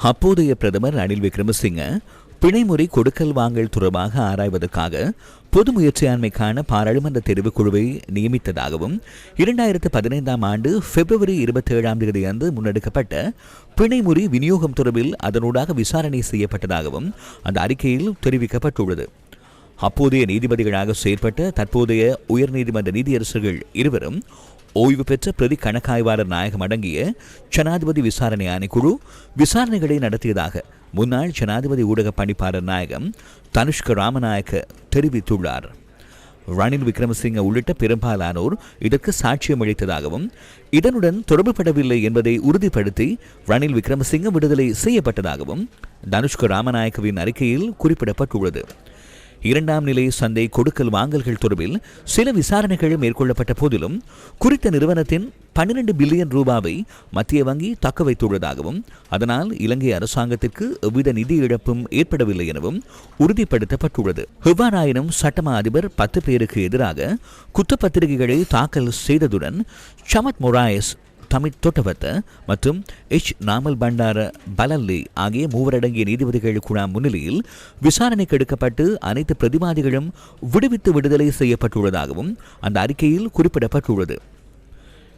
அப்போதைய பிரதமர் ரணில் விக்ரமசிங்க பிணைமுறை கொடுக்கல் வாங்கல் தொடர்பாக ஆராய்வதற்காக பொது முயற்சியாண்மைக்கான பாராளுமன்ற தெரிவுக்குழுவை நியமித்ததாகவும் இரண்டாயிரத்து பதினைந்தாம் ஆண்டு பிப்ரவரி இருபத்தி ஏழாம் தேதி அன்று முன்னெடுக்கப்பட்ட பிணைமுறை விநியோகம் தொடர்பில் அதனூடாக விசாரணை செய்யப்பட்டதாகவும் அந்த அறிக்கையில் தெரிவிக்கப்பட்டுள்ளது. அப்போதைய நீதிபதிகளாக செயற்பட்ட தற்போதைய உயர்நீதிமன்ற நீதியரசர்கள் இருவரும் ஓய்வு பெற்ற பிரதி கணக்காய்வாளர் நாயகம் அடங்கிய ஜனாதிபதி விசாரணை ஆணைக்குழு விசாரணைகளை நடத்தியதாக முன்னாள் ஜனாதிபதி ஊடக பணிப்பாளர் நாயகம் தனுஷ்க ராமநாயக்க தெரிவித்துள்ளார். ரணில் விக்ரமசிங்க உள்ளிட்ட பெரும்பாலானோர் இதற்கு சாட்சியம் அளித்ததாகவும் இதனுடன் தொடர்புபடவில்லை என்பதை உறுதிப்படுத்தி ரணில் விக்ரமசிங்க விடுதலை செய்யப்பட்டதாகவும் தனுஷ்க ராமநாயக்கவின் அறிக்கையில் குறிப்பிடப்பட்டுள்ளது. இரண்டாம் நிலை சந்தை கொடுக்கல் வாங்கல்கள் தொடர்பில் சில விசாரணைகள் மேற்கொள்ளப்பட்ட போதிலும் குறித்த நிறுவனத்தின் பன்னிரண்டு பில்லியன் ரூபாவை மத்திய வங்கி தக்க வைத்துள்ளதாகவும் அதனால் இலங்கை அரசாங்கத்திற்கு எவ்வித நிதி இழப்பும் ஏற்படவில்லை எனவும் உறுதிப்படுத்தப்பட்டுள்ளது. எவ்வாறாயினும் சட்டமா அதிபர் பத்து பேருக்கு எதிராக குற்றப்பத்திரிகைகளை தாக்கல் செய்ததுடன் சமத் மொராயஸ் தமிழ் தோட்டவத்த மற்றும் எச் நாமல் பண்டார பலல்லி ஆகிய மூவரடங்கிய நீதிபதிகள் குழா முன்னிலையில் விசாரணைக்கு எடுக்கப்பட்டு அனைத்து பிரதிவாதிகளும் விடுவித்து விடுதலை செய்யப்பட்டுள்ளதாகவும் அந்த அறிக்கையில் குறிப்பிடப்பட்டுள்ளது.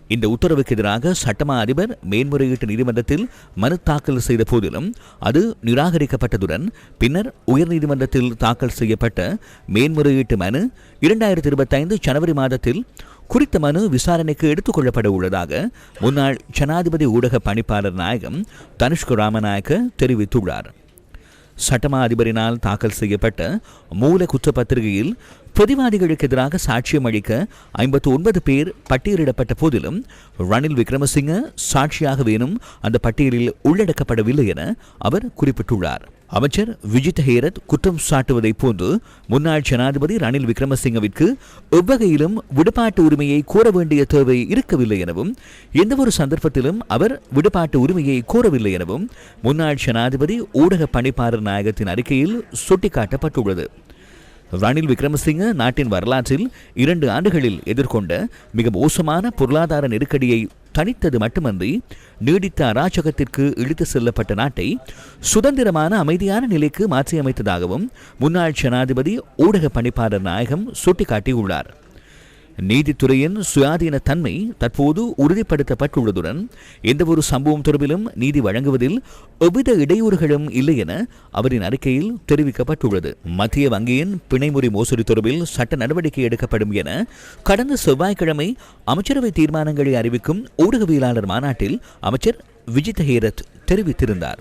இந்த உத்தரவுக்கு எதிராக சட்டமா அதிபர் மேன்முறையீட்டு நீதிமன்றத்தில் மனு தாக்கல் செய்த போதிலும் அது நிராகரிக்கப்பட்டதுடன் பின்னர் உயர்நீதிமன்றத்தில் தாக்கல் செய்யப்பட்ட மேன்முறையீட்டு மனு இரண்டாயிரத்தி இருபத்தைந்து ஜனவரி மாதத்தில் குறித்த மனு விசாரணைக்கு எடுத்துக் கொள்ளப்பட உள்ளதாக முன்னாள் ஜனாதிபதி ஊடக பணிப்பாளர் நாயகம் தனுஷ்க ராமநாயக்க தெரிவித்துள்ளார். சட்டமா அதிபரினால் தாக்கல் செய்யப்பட்ட மூல குற்றப்பத்திரிகையில் பிரதிவாதிகளுக்கு எதிராக சாட்சியம் அளிக்க ஐம்பத்து ஒன்பது பேர் பட்டியலிடப்பட்ட போதிலும் ரணில் விக்ரமசிங்க சாட்சியாக வேணும் அந்த பட்டியலில் உள்ளடக்கப்படவில்லை என அவர் குறிப்பிட்டுள்ளார். அமைச்சர் விஜித் ஹேரத் குற்றம் சாட்டுவதைப் போன்று முன்னாள் ஜனாதிபதி ரணில் விக்ரமசிங்கவிற்கு எவ்வகையிலும் விடுபாட்டு உரிமையை கோர வேண்டிய தேவை இருக்கவில்லை எனவும் எந்தவொரு சந்தர்ப்பத்திலும் அவர் விடுபாட்டு உரிமையை கோரவில்லை எனவும் முன்னாள் ஜனாதிபதி ஊடக பணிப்பாளர் நாயகத்தின் அறிக்கையில் சுட்டிக்காட்டப்பட்டுள்ளது. ரணில் விக்ரமசிங்க நாட்டின் வரலாற்றில் இரண்டு ஆண்டுகளில் எதிர்கொண்ட மிக மோசமான பொருளாதார நெருக்கடியை தனித்தது மட்டுமன்றி நீடித்த அராஜகத்திற்கு இழுத்து செல்லப்பட்ட நாட்டை சுதந்திரமான அமைதியான நிலைக்கு மாற்றியமைத்ததாகவும் முன்னாள் ஜனாதிபதி ஊடக பணிப்பாளர் நாயகம் சுட்டிக்காட்டியுள்ளார். நீதித்துறையின் சுயாதீன தன்மை தற்போது உறுதிப்படுத்தப்பட்டுள்ளதுடன் எந்தவொரு சம்பவம் தொடர்பிலும் நீதி வழங்குவதில் எவ்வித இடையூறுகளும் இல்லை என அவரின் அறிக்கையில் தெரிவிக்கப்பட்டுள்ளது. மத்திய வங்கியின் பிணைமுறை மோசடி தொடர்பில் சட்ட நடவடிக்கை எடுக்கப்படும் என கடந்த செவ்வாய்க்கிழமை அமைச்சரவை தீர்மானங்களை அறிவிக்கும் ஊடகவியலாளர் மாநாட்டில் அமைச்சர் விஜித் ஹேரத் தெரிவித்திருந்தார்.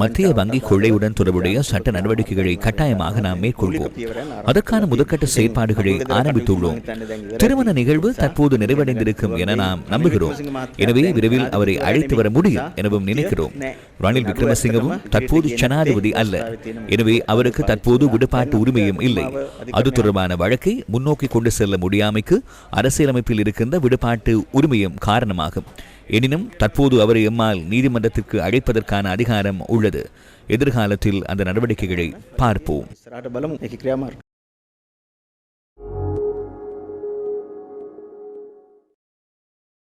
மத்திய வங்கி கொள்ளையுடன் தொடர்புடைய சட்ட நடவடிக்கைகளை கட்டாயமாக நாம் மேற்கொள்வோம். அதற்கான முதற்கட்ட செயற்பாடுகளை ஆரம்பித்துள்ளோம். திருமண நிகழ்வு தற்போது நிறைவடைந்திருக்கும் என நாம் நம்புகிறோம். எனவே விரைவில் அவரை அழைத்து வர முடியும் எனவும் நினைக்கிறோம். ரணில் விக்ரமசிங்கவும் தற்போது ஜனாதிபதி அல்ல. எனவே அவருக்கு தற்போது விடுபாட்டு உரிமையும் இல்லை. அது தொடர்பான வழக்கை முன்னோக்கி கொண்டு செல்ல முடியாமைக்கு அரசியலமைப்பில் இருக்கின்ற விடுபாட்டு உரிமையும் காரணமாகும். எனினும் தற்போது அவரை எம்மால் நீதிமன்றத்திற்கு அழைப்பதற்கான அதிகாரம் உள்ளது. எதிர்காலத்தில் அந்த நடவடிக்கைகளை பார்ப்போம்.